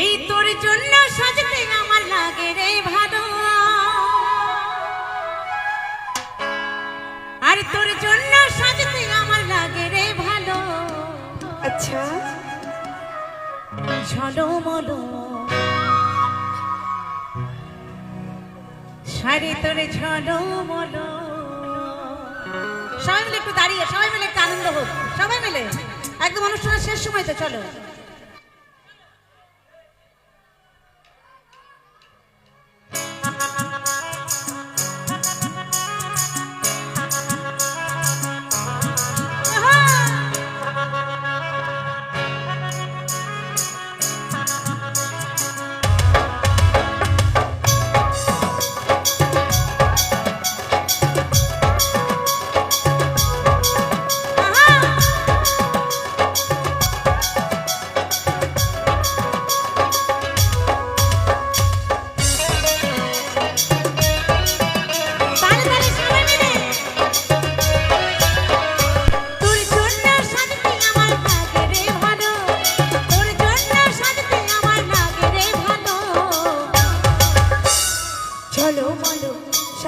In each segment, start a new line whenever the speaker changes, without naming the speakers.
এই তোর জন্য সাজতে আমার লাগে রে ভালো। আর তোর জন্য সাজতে আমার লাগে রে ভালো।
আচ্ছা।
ঝলমল। শাড়ি তোর মলো সবাই মিলে একটু দাঁড়িয়ে সবাই মিলে একটু আনন্দ হোক সবাই মিলে। একদম অনুষ্ঠানের শেষ সময় তো চলো।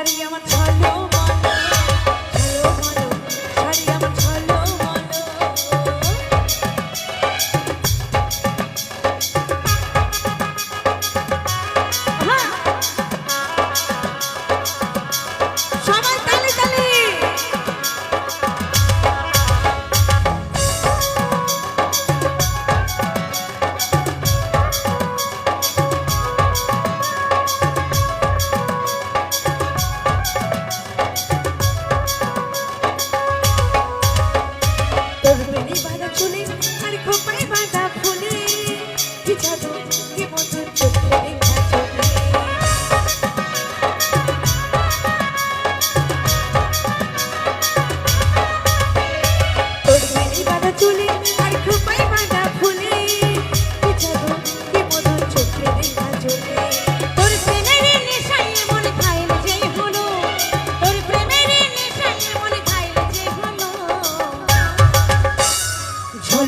শাড়ি আমার
ভালো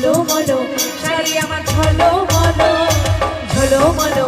ঝলমলো শাড়ি আমার ঝলমলো ঝলমলো।